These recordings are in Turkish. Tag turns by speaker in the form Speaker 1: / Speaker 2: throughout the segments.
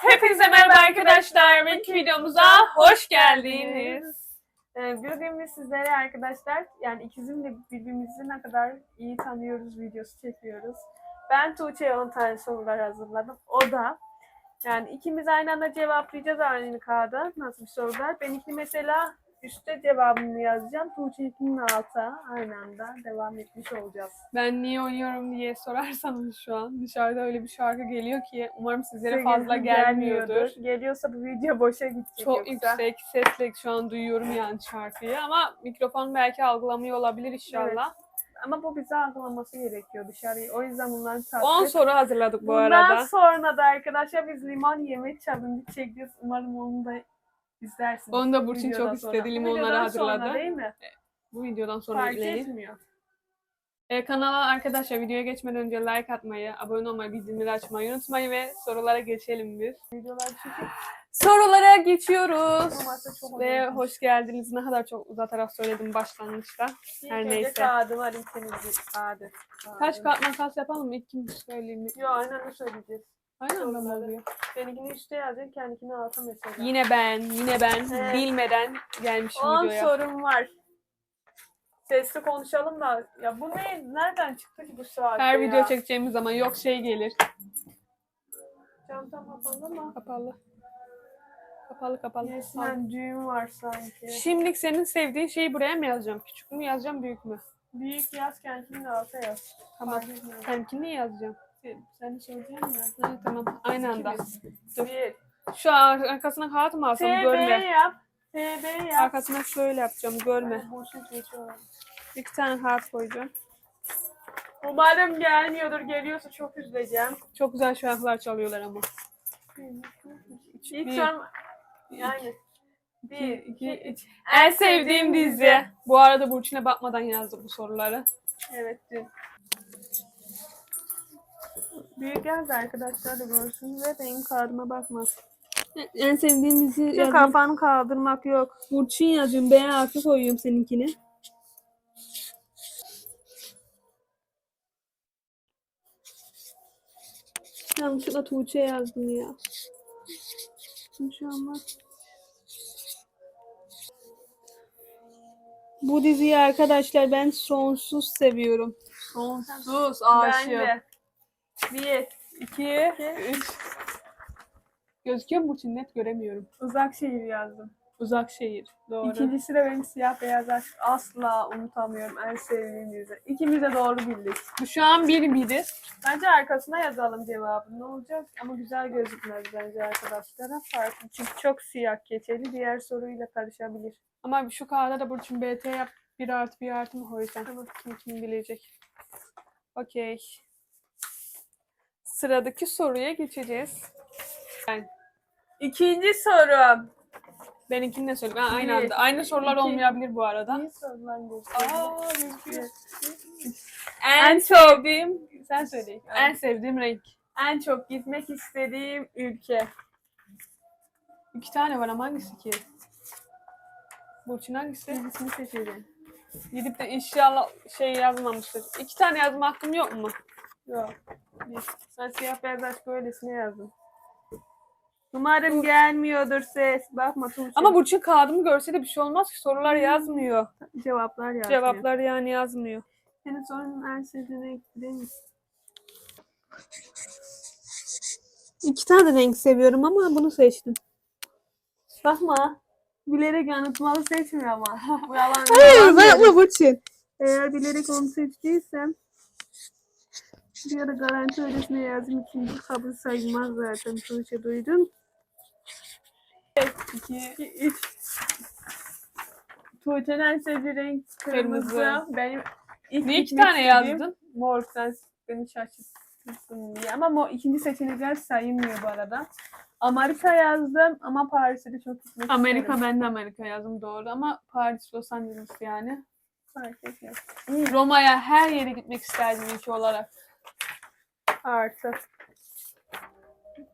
Speaker 1: Hepinize merhaba arkadaşlar. Bugünkü videomuza hoş geldiniz.
Speaker 2: Ee, Bugün biz sizlere arkadaşlar yani ikizimle birbirimizi ne kadar iyi tanıyoruz videosu çekiyoruz. Ben Tuğçe'ye 10 tane sorular hazırladım. O da yani ikimiz aynı anda cevaplayacağız aynı kağıda. Nasıl bir sorular? Ben iki mesela üstte cevabını yazacağım. Tuğçe ikinin alta aynı anda devam etmiş olacağız.
Speaker 1: Ben niye oynuyorum diye sorarsanız şu an dışarıda öyle bir şarkı geliyor ki umarım sizlere
Speaker 2: Size
Speaker 1: fazla gelmiyordur.
Speaker 2: Geliyorsa bu video boşa gidecek
Speaker 1: Çok
Speaker 2: yoksa.
Speaker 1: yüksek sesle şu an duyuyorum yani şarkıyı ama mikrofon belki algılamıyor olabilir inşallah.
Speaker 2: Ama bu bize algılaması gerekiyor dışarıyı. O yüzden bunları takip
Speaker 1: 10 soru hazırladık bu
Speaker 2: Bundan
Speaker 1: arada.
Speaker 2: sonra da arkadaşlar biz limon yeme challenge çekeceğiz. Umarım onu da izlersiniz.
Speaker 1: Onu da Burçin çok istedi, limonları hazırladı.
Speaker 2: Sonra değil mi?
Speaker 1: Bu videodan sonra
Speaker 2: Fark
Speaker 1: ekleyin.
Speaker 2: etmiyor.
Speaker 1: Ee, kanala arkadaşlar videoya geçmeden önce like atmayı, abone olmayı, bildirimleri açmayı unutmayın ve sorulara geçelim.
Speaker 2: Videolar çünkü
Speaker 1: Sorulara geçiyoruz.
Speaker 2: Çok
Speaker 1: Ve hoş geldiniz. Ne kadar çok uzatarak söyledim başlangıçta. Her neyse.
Speaker 2: kağıdım var bir kağıdı.
Speaker 1: Kaç kağıt makas yapalım mı? İlk kim söyleyeyim mi?
Speaker 2: Yok aynen öyle söyleyeceğiz.
Speaker 1: Mı
Speaker 2: Soruları.
Speaker 1: oluyor?
Speaker 2: Benimkini üstte yazacaksın kendikini alta mesela.
Speaker 1: Yine ben, yine ben
Speaker 2: Evet.
Speaker 1: bilmeden gelmişim
Speaker 2: 10
Speaker 1: videoya.
Speaker 2: sorum var. Sesli konuşalım da. Ya bu ne? Nereden çıktı ki bu saatte
Speaker 1: Her
Speaker 2: ya?
Speaker 1: video çekeceğimiz zaman yok şey gelir.
Speaker 2: Çantam kapalı mı?
Speaker 1: Kapalı. Kapalı kapalı.
Speaker 2: Resmen düğün var sanki.
Speaker 1: Şimdilik senin sevdiğin şeyi buraya mı yazacağım? Küçük mü yazacağım, büyük mü?
Speaker 2: Büyük yaz kendini de alta yaz.
Speaker 1: Tamam.
Speaker 2: Fark etmiyor.
Speaker 1: Seninkini yazacağım.
Speaker 2: Sen de söyleyeceksin mi?
Speaker 1: Ha, tamam. Aynı anda. Dur.
Speaker 2: Bir.
Speaker 1: Şu ar- arkasına kağıt mı alsam
Speaker 2: TB
Speaker 1: görme.
Speaker 2: yap. TB yap.
Speaker 1: Arkasına şöyle yapacağım görme.
Speaker 2: Boşluk geçiyor.
Speaker 1: İki tane kağıt koyacağım.
Speaker 2: Umarım gelmiyordur. Geliyorsa çok üzüleceğim.
Speaker 1: Çok güzel şarkılar çalıyorlar ama.
Speaker 2: İlk
Speaker 1: Bir.
Speaker 2: sorum yani. Bir,
Speaker 1: İki,
Speaker 2: üç.
Speaker 1: En sevdiğim dizi. Bu arada Burçin'e bakmadan yazdı bu soruları.
Speaker 2: Evet dün. Büyük yaz arkadaşlar da görsün ve benim kağıdıma bakmaz.
Speaker 1: En sevdiğim dizi
Speaker 2: Şu kafanı kaldırmak yok.
Speaker 1: Burçin yazıyorum. B harfi koyuyorum seninkini. Yanlışlıkla Tuğçe yazdım ya.
Speaker 2: An
Speaker 1: Bu diziyi arkadaşlar ben sonsuz seviyorum. Sonsuz aşığım.
Speaker 2: Ben de. Bir,
Speaker 1: İki, üç. Gözüküyor mu Burçin? Net göremiyorum.
Speaker 2: uzak şehir yazdım.
Speaker 1: Uzak şehir. Doğru.
Speaker 2: İkincisi de benim siyah beyaz aşk. Asla unutamıyorum. En sevdiğim dizi. İkimiz de doğru bildik.
Speaker 1: Bu şu an bir biriz.
Speaker 2: Bence arkasına yazalım cevabı. Ne olacak? Ama güzel gözükmez bence arkadaşlara. Farklı. Çünkü çok siyah keçeli. Diğer soruyla karışabilir.
Speaker 1: Ama şu kağıda da Burçin BT yap. Bir artı bir artı mı koyacağım? Tamam. Kim kim bilecek. Okey. Sıradaki soruya geçeceğiz.
Speaker 2: İkinci soru.
Speaker 1: Benimkini de söyle. Ben aynı anda. Aynı sorular olmayabilir bu arada.
Speaker 2: İyi sorular gösteriyor.
Speaker 1: Aa, gözüküyor.
Speaker 2: En
Speaker 1: En sevdiğim,
Speaker 2: Sen söyle.
Speaker 1: en sevdiğim renk.
Speaker 2: en çok gitmek istediğim ülke.
Speaker 1: İki tane var ama hangisi ki? Burçin hangisi?
Speaker 2: Birisini seçelim.
Speaker 1: Gidip de inşallah şey yazmamıştır. İki tane yazma hakkım yok mu?
Speaker 2: Yok. Ben siyah beyaz böylesine yazdım. Umarım gelmiyordur ses. Bakma Tuğçe.
Speaker 1: Ama Burçin kağıdımı görse de bir şey olmaz ki. Sorular yazmıyor.
Speaker 2: cevaplar yazıyor.
Speaker 1: Cevaplar yani yazmıyor.
Speaker 2: Senin sorunun en sevdiğin renk değil mi?
Speaker 1: İki tane renk seviyorum ama bunu seçtim.
Speaker 2: Bakma. Bilerek yanıltmalı seçmiyor ama. Bu yalan.
Speaker 1: Hayır yapma Burçin.
Speaker 2: Eğer bilerek onu seçtiysem bir ara garanti öylesine yazdım. ikinci kabul sayılmaz zaten. Tuğçe duydun. 2, 3. Tuğçe'nin en sevdiği renk kırmızı.
Speaker 1: Kırmızı.
Speaker 2: Benim ilk
Speaker 1: Niye iki
Speaker 2: gitmek
Speaker 1: tane
Speaker 2: istediğim
Speaker 1: yazdın?
Speaker 2: Mor sen beni şaşırttın diye. Ama mo, ikinci seçenekler sayılmıyor bu arada. Amerika yazdım ama Paris'e de çok gitmek
Speaker 1: Amerika
Speaker 2: isterim.
Speaker 1: ben de Amerika yazdım doğru ama Paris, Los Angeles yani.
Speaker 2: Fark etmez.
Speaker 1: Roma'ya her yere gitmek isterdim ülke olarak.
Speaker 2: Artı.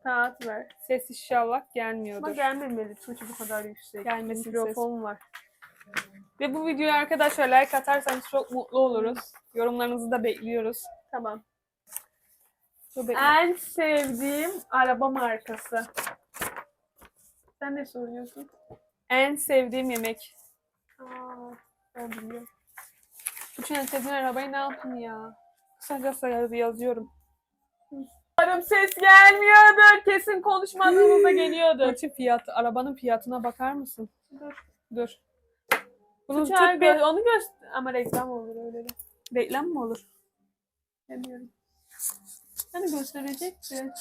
Speaker 2: Saat ver.
Speaker 1: Ses inşallah
Speaker 2: Ama
Speaker 1: gelmiyordur.
Speaker 2: gelmemeli Tuğçe bu kadar yüksek.
Speaker 1: Gelmesin
Speaker 2: Mikrofon var.
Speaker 1: Ve bu videoya arkadaşlar like atarsanız çok mutlu oluruz. Yorumlarınızı da bekliyoruz.
Speaker 2: Tamam.
Speaker 1: Çok.
Speaker 2: En sevdiğim araba markası. Sen ne soruyorsun?
Speaker 1: En sevdiğim yemek.
Speaker 2: Aa, ben biliyorum.
Speaker 1: Bütün en sevdiğin arabayı ne yaptın ya? Kısaca sayarız yazıyorum.
Speaker 2: Umarım ses gelmiyordur. Kesin konuşmadığımızda geliyordur.
Speaker 1: Burçin fiyatı, arabanın fiyatına bakar mısın?
Speaker 2: Dur.
Speaker 1: Dur. Bunu tut
Speaker 2: abi,
Speaker 1: bir
Speaker 2: onu göster. Ama reklam olur öyle de.
Speaker 1: reklam mı olur?
Speaker 2: Demiyorum.
Speaker 1: Hani gösterecekti.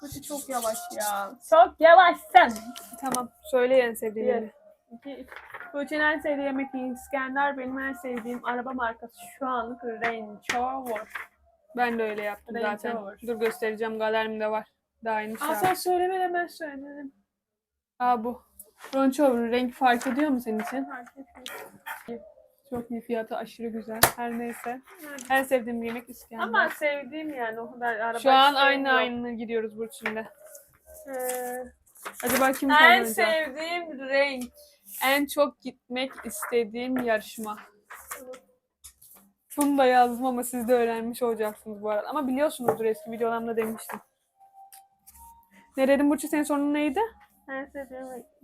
Speaker 2: Tuğçe çok yavaş ya. Çok yavaşsın.
Speaker 1: Tamam. Söyle en sevdiğin
Speaker 2: Bir.
Speaker 1: yemeği.
Speaker 2: İki. En sevdiği yemek İskender. Benim en sevdiğim araba markası şu anlık Range Rover.
Speaker 1: Ben de öyle yaptım
Speaker 2: Range
Speaker 1: zaten.
Speaker 2: Rover.
Speaker 1: Dur göstereceğim. Galerimde var. Daha yeni
Speaker 2: Aa, sen söylemeden ben söyledim.
Speaker 1: Aa bu. Range Rover renk fark ediyor mu senin için?
Speaker 2: Fark etmiyor.
Speaker 1: Çok iyi fiyatı aşırı güzel. Her neyse. En sevdiğim yemek İskender.
Speaker 2: Ama sevdiğim yani o kadar araba
Speaker 1: Şu an aynı
Speaker 2: yok.
Speaker 1: aynı gidiyoruz Burçin'de.
Speaker 2: Ee,
Speaker 1: Acaba kim
Speaker 2: en
Speaker 1: kazanacak?
Speaker 2: sevdiğim renk.
Speaker 1: En çok gitmek istediğim yarışma. Bunu da yazdım ama siz de öğrenmiş olacaksınız bu arada. Ama biliyorsunuzdur eski videolarımda demiştim. Ne dedim Burçin senin sorunun neydi?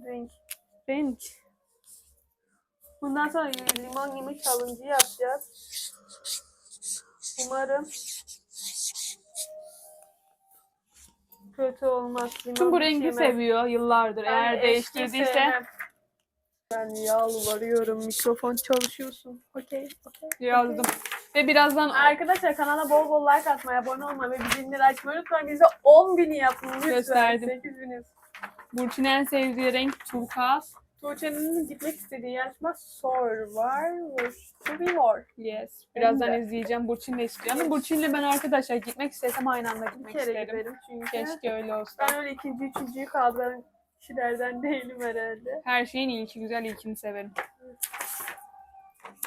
Speaker 2: Renk.
Speaker 1: Renk.
Speaker 2: Bundan sonra limon yemek challenge yapacağız. Umarım kötü olmaz. Limon
Speaker 1: Tüm bu rengi
Speaker 2: yemem.
Speaker 1: seviyor yıllardır. Eğer
Speaker 2: eski
Speaker 1: değiştirdiyse
Speaker 2: sevmem. Ben yalvarıyorum mikrofon çalışıyorsun. Okey, okey.
Speaker 1: yazdım. Ve birazdan
Speaker 2: Arkadaşlar kanala bol bol like atmayı, abone olmayı ve bildirimleri açmayı unutmayın. Bize 10 bini yapın lütfen.
Speaker 1: Gösterdim.
Speaker 2: 8 biniz.
Speaker 1: Burçin'in en sevdiği renk turkuaz.
Speaker 2: Tuğçe'nin gitmek istediği yarışma Survivor. Survivor.
Speaker 1: Yes. Birazdan
Speaker 2: de.
Speaker 1: izleyeceğim. Burçin de istiyor. Ama Burçin'le ben arkadaşlar gitmek istesem aynı anda
Speaker 2: Bir
Speaker 1: gitmek
Speaker 2: kere
Speaker 1: isterim.
Speaker 2: giderim çünkü.
Speaker 1: Keşke öyle olsa.
Speaker 2: Ben öyle ikinci, üçüncüyü kaldıran kişilerden değilim herhalde.
Speaker 1: Her şeyin ilki güzel ilkini severim.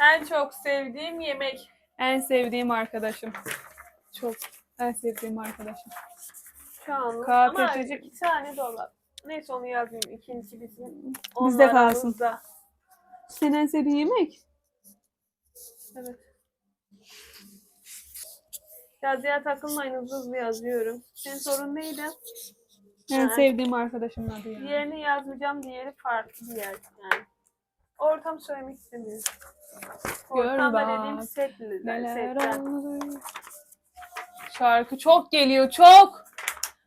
Speaker 2: En çok sevdiğim yemek.
Speaker 1: En sevdiğim arkadaşım. Çok. En sevdiğim arkadaşım.
Speaker 2: Şu an. Ama iki tane dolap. Neyse onu yazmayayım. İkincisi bizim.
Speaker 1: Bizde kalsın.
Speaker 2: aramızda.
Speaker 1: Senin en sevdiğin yemek?
Speaker 2: Evet. Yazıya takılmayın hızlı hızlı yazıyorum. Senin sorun neydi?
Speaker 1: En
Speaker 2: Ha.
Speaker 1: sevdiğim arkadaşımın adı ya.
Speaker 2: Diğerini yazmayacağım, diğeri farklı bir yer yani. Ortam söylemek istemiyorum. Ortam da dediğim setli.
Speaker 1: Neler oldu? Şarkı çok geliyor çok.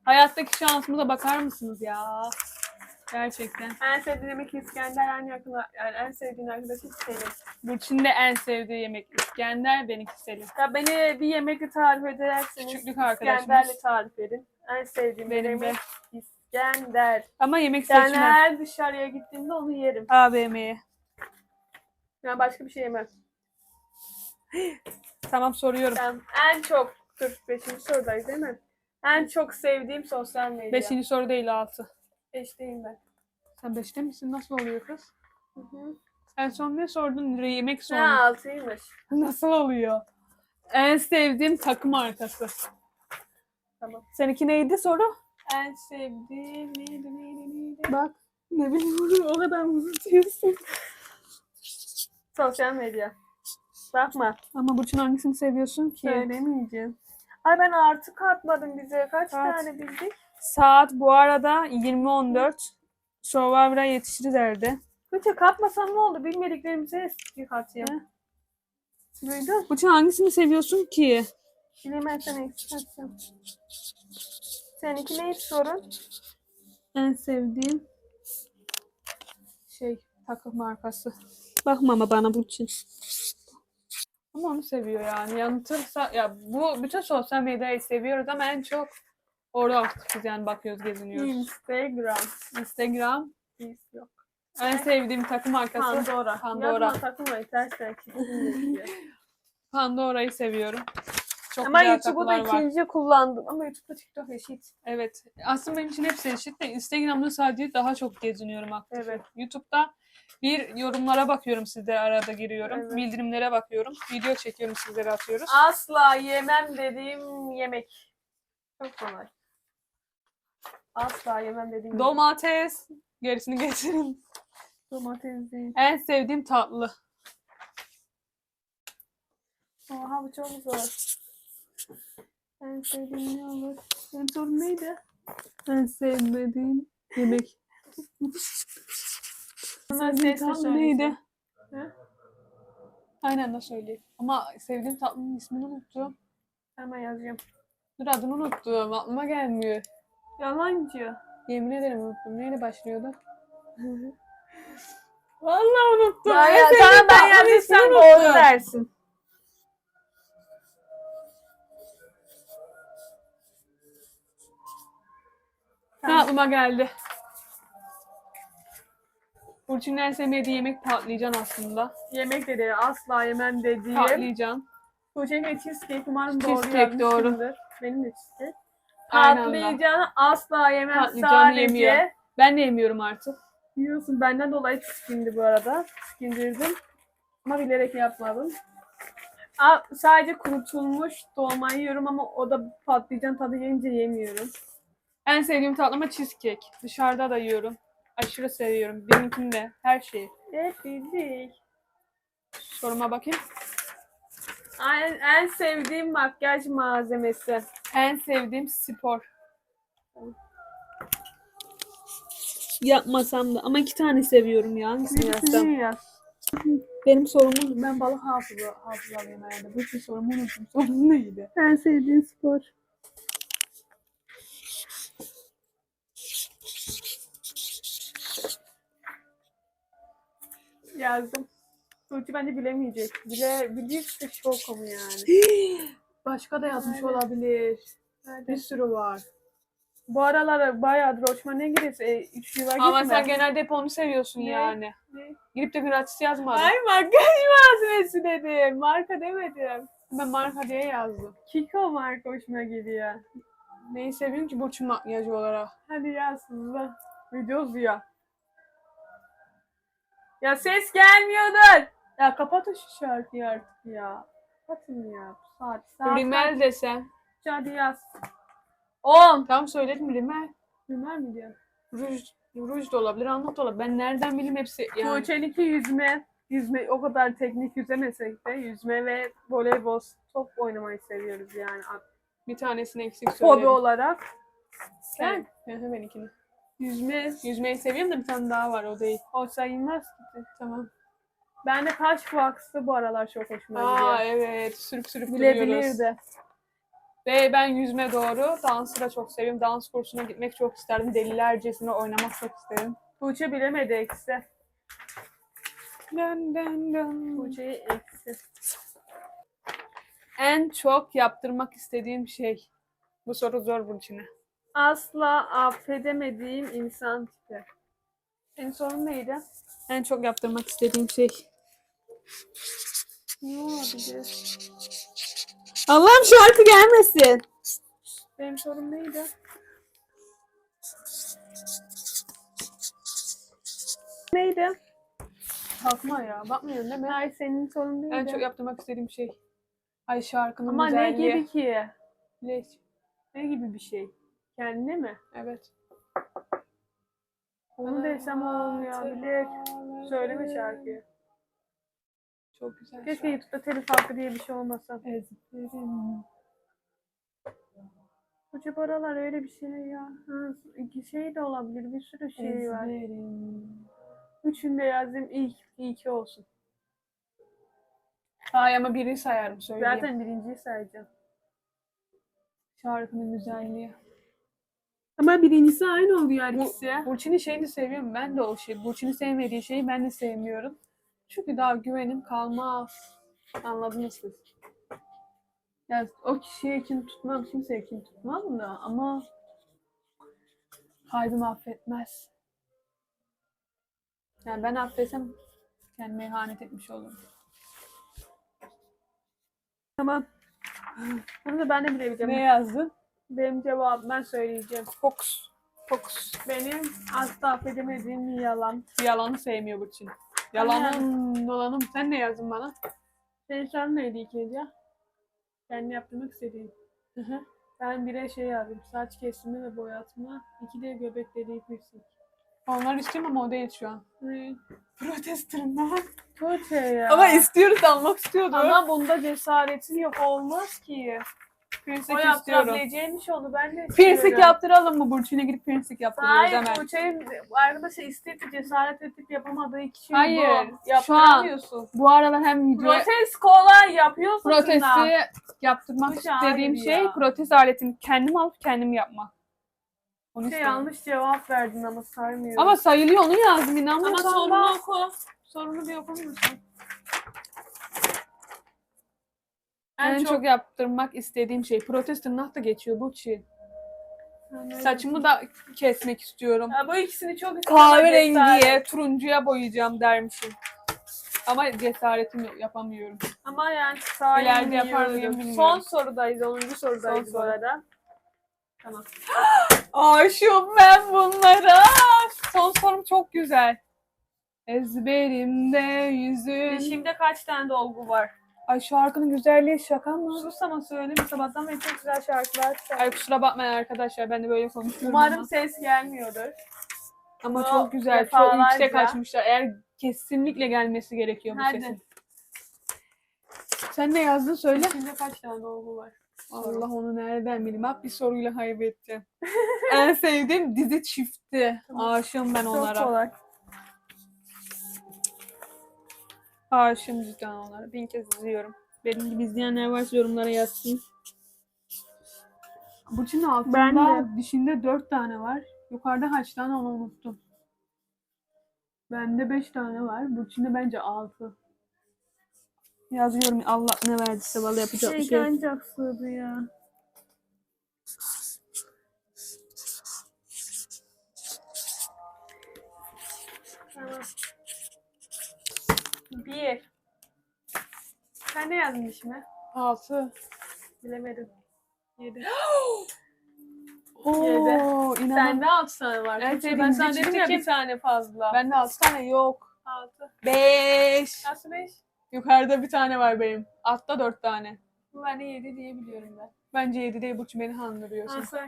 Speaker 1: Hayattaki şansımıza bakar mısınız ya? Gerçekten.
Speaker 2: En sevdiğim yemek İskender, en yakın, yani en sevdiğin arkadaşım Selim.
Speaker 1: Burçin de en sevdiği yemek İskender, benimki Selim.
Speaker 2: Ya beni bir yemekle tarif ederseniz
Speaker 1: Küçüklük arkadaşımız.
Speaker 2: İskender'le tarif edin. En sevdiğim
Speaker 1: Benim de.
Speaker 2: İskender.
Speaker 1: Ama yemek
Speaker 2: Yani
Speaker 1: seçmem.
Speaker 2: her dışarıya gittiğimde onu yerim.
Speaker 1: AVM'ye.
Speaker 2: Yani başka bir şey yemem.
Speaker 1: Tamam soruyorum.
Speaker 2: Ben en çok, dur 5. sorudayız değil mi? En çok sevdiğim sosyal medya.
Speaker 1: Beşinci soru değil altı.
Speaker 2: Beşteyim ben.
Speaker 1: Sen beşte misin? Nasıl oluyor kız?
Speaker 2: Hı hı.
Speaker 1: En son ne sordun? Yemek
Speaker 2: Ha
Speaker 1: sordun.
Speaker 2: altıymış.
Speaker 1: Nasıl oluyor? En sevdiğim takım arkası.
Speaker 2: Tamam.
Speaker 1: Seninki neydi soru?
Speaker 2: En sevdiğim neydi neydi neydi?
Speaker 1: Bak. Ne bileyim o kadar unutuyorsun.
Speaker 2: Sosyal medya. Bakma.
Speaker 1: Ama Burçin hangisini seviyorsun ki?
Speaker 2: Söylemeyeceğim. Ay ben artık atmadım bize. Kaç
Speaker 1: Kaç?
Speaker 2: tane bildik?
Speaker 1: Saat bu arada 20.14. Survivor'a yetişir derdi.
Speaker 2: Kötü katmasam ne oldu? Bilmediklerimize katayım. Duydun?
Speaker 1: Burçin hangisini seviyorsun ki?
Speaker 2: Bilemezsen eksik katacağım. Seninki neydi sorun?
Speaker 1: En sevdiğim şey takım markası. Bakma ama bana Burçin. Ama onu seviyor yani. Yanıtırsa ya bu bütün sosyal medyayı seviyoruz ama en çok orada aktifiz yani bakıyoruz, geziniyoruz.
Speaker 2: Instagram.
Speaker 1: Instagram
Speaker 2: Biz yok.
Speaker 1: en sevdiğim takım markası
Speaker 2: Pandora.
Speaker 1: Pandora.
Speaker 2: Yazma kesin diyor.
Speaker 1: Pandora'yı seviyorum. Çok
Speaker 2: Ama
Speaker 1: güzel
Speaker 2: YouTube'u da
Speaker 1: takılar var.
Speaker 2: ikinci kullandım. Ama YouTube'da TikTok eşit.
Speaker 1: Evet. Aslında benim için hepsi eşit de Instagram'da sadece daha çok geziniyorum aktif.
Speaker 2: Evet.
Speaker 1: YouTube'da bir yorumlara bakıyorum sizlere arada giriyorum.
Speaker 2: Evet.
Speaker 1: Bildirimlere bakıyorum. Video çekiyorum sizlere atıyoruz.
Speaker 2: Asla yemem dediğim yemek. Çok kolay. Asla yemem dediğim yemek.
Speaker 1: Domates. Gerisini getirin.
Speaker 2: Domates değil.
Speaker 1: En sevdiğim tatlı.
Speaker 2: Oha bu çok zor. En sevdiğim ne olur? Benim sorun neydi?
Speaker 1: En sevmediğim Yemek. Sevdiğim tatlı neydi?
Speaker 2: Hı?
Speaker 1: Aynen de söyleyeyim. Ama sevdiğim tatlının ismini unuttum.
Speaker 2: Hemen yazıyorum.
Speaker 1: Dur adını unuttum. Aklıma gelmiyor.
Speaker 2: Yalancı.
Speaker 1: Yemin ederim unuttum. Neyle başlıyordu? Vallahi unuttum.
Speaker 2: Ya, ya, tamam ben
Speaker 1: unuttum.
Speaker 2: doğru dersin.
Speaker 1: Ha, aklıma geldi. Burçin'in en sevmediği yemek patlıcan aslında.
Speaker 2: Yemek dedi asla yemem dediğim.
Speaker 1: Patlıcan.
Speaker 2: Tuğçe'nin de cheesecake umarım doğru
Speaker 1: Cheesecake, doğru.
Speaker 2: yazmışımdır. Benim de cheesecake.
Speaker 1: Aynen
Speaker 2: Patlıcanı asla yemem
Speaker 1: Patlıcanı
Speaker 2: sadece.
Speaker 1: yemiyor. Ben de yemiyorum artık.
Speaker 2: Yiyorsun benden dolayı tiskindi bu arada. Tiskindirdim. Ama bilerek yapmadım. Aa, sadece kurutulmuş dolma yiyorum ama o da patlıcan tadı gelince yemiyorum.
Speaker 1: En sevdiğim tatlı ama cheesecake. Dışarıda da yiyorum. Aşırı seviyorum. Benimkinde her şeyi.
Speaker 2: Evet bildik.
Speaker 1: Soruma bakayım.
Speaker 2: En, en sevdiğim makyaj malzemesi.
Speaker 1: En sevdiğim spor. Yapmasam da ama iki tane seviyorum ya. Hangisini yazsam?
Speaker 2: yaz.
Speaker 1: Benim sorumum ben balık hafıza hafızalıyım herhalde. Bu sorumu unuttum. Sorun neydi?
Speaker 2: En sevdiğin spor. Yazdım. Tuğçe bence bilemeyecek. Bile bilirse şok ama yani.
Speaker 1: Başka da yazmış
Speaker 2: Aynen.
Speaker 1: olabilir. Bir
Speaker 2: Hadi.
Speaker 1: sürü var.
Speaker 2: Bu aralar bayağı Roçman ne girese e, üç yuva gitme.
Speaker 1: Ama sen genelde hep onu seviyorsun
Speaker 2: Ne?
Speaker 1: yani.
Speaker 2: Ne?
Speaker 1: Girip de gratis yazmadın.
Speaker 2: Ay makyaj malzemesi dedim. Marka demedim.
Speaker 1: Ben marka diye yazdım.
Speaker 2: Kiko marka hoşuma gidiyor.
Speaker 1: Neyi seviyorum ki Burçin makyajı olarak?
Speaker 2: Hadi yazsın da. Video ya. Ya ses gelmiyordur. Ya kapatın şu şarkıyı artık ya. Kapatın ya. Saat saat.
Speaker 1: Rimel desem.
Speaker 2: Hadi yaz. 10.
Speaker 1: Tam söyledim rimel.
Speaker 2: Rimel mi diyor?
Speaker 1: Ruj, ruj da olabilir, anlat da olabilir. Ben nereden bileyim hepsi yani.
Speaker 2: Tuğçe'ninki yüzme. Yüzme o kadar teknik yüzemesek de yüzme ve voleybol top oynamayı seviyoruz yani.
Speaker 1: Bir tanesini eksik
Speaker 2: Hobi
Speaker 1: söyledim.
Speaker 2: olarak.
Speaker 1: Sen? Hı hı, benimkini.
Speaker 2: Yüzme
Speaker 1: Yüzmeyi seviyorum da bir tane daha var o değil.
Speaker 2: o sayılmaz ki.
Speaker 1: Tamam.
Speaker 2: Ben de kaş vaksı bu aralar çok hoşuma
Speaker 1: Aa
Speaker 2: gidiyor.
Speaker 1: evet sürüp sürüp duruyoruz.
Speaker 2: Bilebilirdi.
Speaker 1: Ve ben yüzme doğru. Dansı da çok seviyorum. Dans kursuna gitmek çok isterdim. Delilercesine oynamak çok isterim.
Speaker 2: Tuğçe bilemedi eksi.
Speaker 1: Dön dön dön.
Speaker 2: Tuğçe'yi eksi.
Speaker 1: En çok yaptırmak istediğim şey. Bu soru zor Burçin'e.
Speaker 2: Asla affedemediğim insan tipi. En sorun neydi?
Speaker 1: En çok yaptırmak istediğim şey.
Speaker 2: Ne olabilir?
Speaker 1: Allah'ım şarkı gelmesin.
Speaker 2: Benim sorun neydi? Neydi?
Speaker 1: Kalkma ya. Bakmıyorsun değil mi?
Speaker 2: Ay senin sorun neydi?
Speaker 1: En çok yaptırmak istediğim şey. Ay şarkının
Speaker 2: Ama ne
Speaker 1: güzelliği.
Speaker 2: gibi ki?
Speaker 1: Ne?
Speaker 2: Ne gibi bir şey? Kendine mi?
Speaker 1: Evet.
Speaker 2: Onu desem olmayabilir. Söyleme şarkıyı.
Speaker 1: Çok güzel
Speaker 2: Keşke
Speaker 1: şarkı.
Speaker 2: YouTube'da telif hakkı diye bir şey olmasa.
Speaker 1: Ezberim.
Speaker 2: Hoca paralar öyle bir şey ya. Ha, iki şey de olabilir. Bir sürü şey var.
Speaker 1: Ezberim.
Speaker 2: Üçünü de yazayım. İlk, iyi ki olsun.
Speaker 1: Ay ama biri sayarım söyleyeyim.
Speaker 2: Zaten birinciyi sayacağım.
Speaker 1: Şarkının güzelliği.
Speaker 2: Ama birincisi aynı oluyor
Speaker 1: Bu-
Speaker 2: ikisi.
Speaker 1: Burçin'in şeyini seviyorum. Ben de o şey. Burçin'in sevmediği şeyi ben de sevmiyorum. Çünkü daha güvenim kalmaz. Anladınız siz. Ya o kişiye kim tutmam, kimseye kim tutmam da ama kalbim affetmez. Yani ben affetsem kendime ihanet etmiş olurum.
Speaker 2: Tamam. Bunu da ben de bilebileceğim.
Speaker 1: Ne yazdın?
Speaker 2: Benim cevabım ben söyleyeceğim.
Speaker 1: Fox. Fox.
Speaker 2: Benim asla affedemediğim yalan.
Speaker 1: Yalanı sevmiyor Burçin. Yalanın dolanım. Sen ne yazdın bana?
Speaker 2: Senin sorun neydi ikinci ya? Kendi yaptırmak istediğim.
Speaker 1: Hı hı.
Speaker 2: Ben bire şey yazdım. Saç kesimi ve boyatma. İki de göbek deliği piercing.
Speaker 1: Onlar istiyorum ama o değil şu an.
Speaker 2: Ne? Tuğçe ya.
Speaker 1: Ama istiyoruz almak istiyordu.
Speaker 2: Ama bunda cesaretin yok olmaz ki.
Speaker 1: Piercing
Speaker 2: O
Speaker 1: istiyorum.
Speaker 2: yaptırabileceğimmiş onu ben de
Speaker 1: Piercing
Speaker 2: istiyorum.
Speaker 1: yaptıralım mı Burçin'e gidip piercing yaptırıyoruz
Speaker 2: Hayır
Speaker 1: hemen.
Speaker 2: Tuğçe'nin arkadaşlar isteyip cesaret edip yapamadığı kişi
Speaker 1: Hayır,
Speaker 2: bu.
Speaker 1: şu an-
Speaker 2: Yaptıramıyorsun.
Speaker 1: Bu aralar hem video
Speaker 2: Protez kolay yapıyorsun.
Speaker 1: protesti yaptırmak istediğim
Speaker 2: bir
Speaker 1: şey
Speaker 2: ya.
Speaker 1: protez aletini kendim alıp kendim yapmak. Onu
Speaker 2: Şey,
Speaker 1: istiyorum.
Speaker 2: yanlış cevap verdin ama saymıyorum.
Speaker 1: Ama sayılıyor onu yazdım
Speaker 2: ama
Speaker 1: inanmıyorsan
Speaker 2: sorunu oku. Sorunu bir okur musun?
Speaker 1: En çok... yaptırmak istediğim şey protez tırnak da geçiyor Burçin. Saçımı da kesmek istiyorum.
Speaker 2: Ya bu ikisini çok istiyorum.
Speaker 1: Kahverengiye, turuncuya boyayacağım dermişim. Ama cesaretim yok, yapamıyorum.
Speaker 2: Ama yani sahi
Speaker 1: İleride yapar mıyım bilmiyorum.
Speaker 2: Son sorudayız. 10. sorudayız
Speaker 1: Son
Speaker 2: bu arada. Tamam.
Speaker 1: Aşığım ben bunlara. Son sorum çok güzel. Ezberimde yüzün.
Speaker 2: Şimdi kaç tane dolgu var?
Speaker 1: Ay şarkının güzelliği şaka mı?
Speaker 2: Sus ama söyleyeyim. Sabahtan beri çok güzel şarkılar.
Speaker 1: Ay kusura bakmayın arkadaşlar ben de böyle konuşuyorum
Speaker 2: Umarım
Speaker 1: ama.
Speaker 2: ses gelmiyordur.
Speaker 1: Ama
Speaker 2: Bu
Speaker 1: çok güzel, çok
Speaker 2: defalarca-
Speaker 1: yüksek açmışlar. Eğer kesinlikle gelmesi gerekiyor bu
Speaker 2: Hadi.
Speaker 1: sesin. Sen ne yazdın söyle.
Speaker 2: Şimdi kaç tane dolgu var?
Speaker 1: Allah onu nereden bileyim. Hep bir soruyla kaybedeceğim. en sevdiğim dizi çifti. Aşığım ben
Speaker 2: Çok
Speaker 1: onlara.
Speaker 2: kolay.
Speaker 1: Aşığım cidden onlara. Bin kez izliyorum. Benim gibi izleyenler varsa yorumlara yazsın. Burçin'in altında
Speaker 2: Ben de.
Speaker 1: dişinde dört tane var. Yukarıda kaç tane onu unuttum. Bende beş tane var. Burçin'de bence altı. Yazıyorum Allah ne verdiyse vallahi yapacak bir şey. yok.
Speaker 2: ancak sığdı ya. Tamam. Bir. Sen ne yazdın işime?
Speaker 1: Altı.
Speaker 2: Bilemedim. Yedi.
Speaker 1: Oo, inan.
Speaker 2: Sende altı tane var.
Speaker 1: Evet,
Speaker 2: ben
Speaker 1: birinci
Speaker 2: sana dedim ya bir tane fazla.
Speaker 1: Bende altı tane yok.
Speaker 2: altı.
Speaker 1: Beş.
Speaker 2: Nasıl beş?
Speaker 1: Yukarıda bir tane var benim. Altta dört tane.
Speaker 2: Bu ben de yedi diye biliyorum ben.
Speaker 1: Bence yedi değil Burçin beni handırıyorsun.
Speaker 2: Nasıl?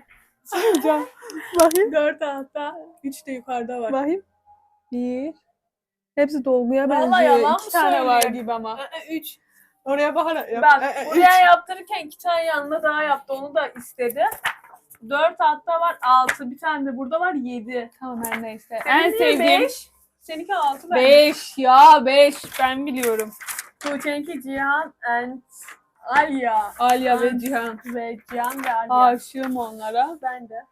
Speaker 1: Sayacağım. Bakayım.
Speaker 2: Dört altta. Üç de yukarıda var.
Speaker 1: Bakayım. Bir. Hepsi dolguya
Speaker 2: Vallahi
Speaker 1: benziyor.
Speaker 2: yalan
Speaker 1: İki
Speaker 2: mı
Speaker 1: tane var
Speaker 2: söylüyor?
Speaker 1: gibi ama.
Speaker 2: Ee, Üç.
Speaker 1: Oraya bakarak yap.
Speaker 2: Bak
Speaker 1: Ee,
Speaker 2: buraya
Speaker 1: üç.
Speaker 2: yaptırırken iki tane yanına daha yaptı. Onu da istedi. Dört altta var altı. Bir tane de burada var yedi.
Speaker 1: Tamam her neyse.
Speaker 2: Senin
Speaker 1: en sevdiğim.
Speaker 2: beş? Seninki altı ben.
Speaker 1: Beş ya beş. Ben biliyorum.
Speaker 2: Tuğçe'ninki Cihan and Alya.
Speaker 1: Alya ve Cihan.
Speaker 2: Ve Cihan ve Alya.
Speaker 1: Aşığım onlara.
Speaker 2: Ben de.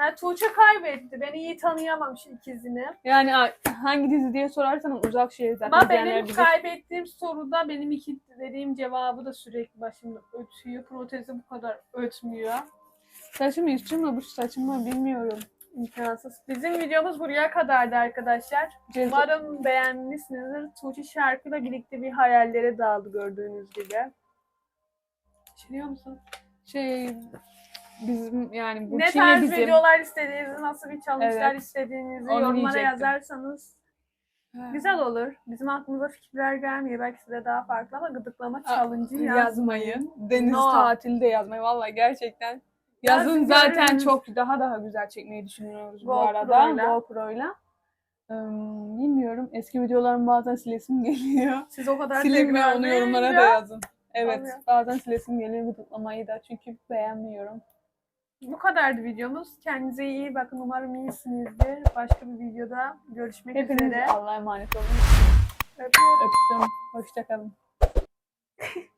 Speaker 2: Yani Tuğçe kaybetti. Beni iyi tanıyamamış ikizini.
Speaker 1: Yani a- hangi dizi diye sorarsanız uzak şehir zaten.
Speaker 2: Ama
Speaker 1: izleyenler
Speaker 2: benim
Speaker 1: bilir.
Speaker 2: kaybettiğim soruda benim iki dediğim cevabı da sürekli başımda ötüyor. Protezi bu kadar ötmüyor.
Speaker 1: Saçım üstüm mü bu saçım mı bilmiyorum.
Speaker 2: İmkansız. Bizim videomuz buraya kadardı arkadaşlar.
Speaker 1: Ceza-
Speaker 2: Umarım beğenmişsinizdir. Tuğçe şarkıyla birlikte bir hayallere daldı gördüğünüz gibi. Düşünüyor musun?
Speaker 1: şey bizim yani bu
Speaker 2: ne
Speaker 1: Çin'le
Speaker 2: tarz
Speaker 1: bizim.
Speaker 2: videolar istediğinizi, nasıl bir challenge'lar
Speaker 1: Evet.
Speaker 2: istediğinizi
Speaker 1: Onu
Speaker 2: yorumlara
Speaker 1: diyecektim.
Speaker 2: yazarsanız güzel olur. Bizim aklımıza fikirler gelmiyor. Belki size daha farklı ama gıdıklama
Speaker 1: Aa,
Speaker 2: challenge'ı yazmayın.
Speaker 1: yazmayın. Deniz
Speaker 2: No.
Speaker 1: tatilde yazmayın. Vallahi gerçekten.
Speaker 2: Yazın
Speaker 1: Yazın zaten
Speaker 2: görürüz.
Speaker 1: çok daha daha güzel çekmeyi düşünüyoruz bu
Speaker 2: GoPro'yla.
Speaker 1: arada. GoPro'yla. Im, bilmiyorum. Eski videolarım bazen silesim geliyor.
Speaker 2: Siz o kadar
Speaker 1: Silin ve onu yorumlara
Speaker 2: ya.
Speaker 1: da yazın. Evet.
Speaker 2: Oluyor.
Speaker 1: Bazen silesim geliyor gıdıklamayı da. Çünkü beğenmiyorum.
Speaker 2: Bu kadardı videomuz. Kendinize iyi bakın. Umarım iyisinizdir. Başka bir videoda görüşmek
Speaker 1: Hepiniz
Speaker 2: üzere.
Speaker 1: Allah'a emanet olun.
Speaker 2: Öpüyorum.
Speaker 1: Öptüm. Hoşçakalın.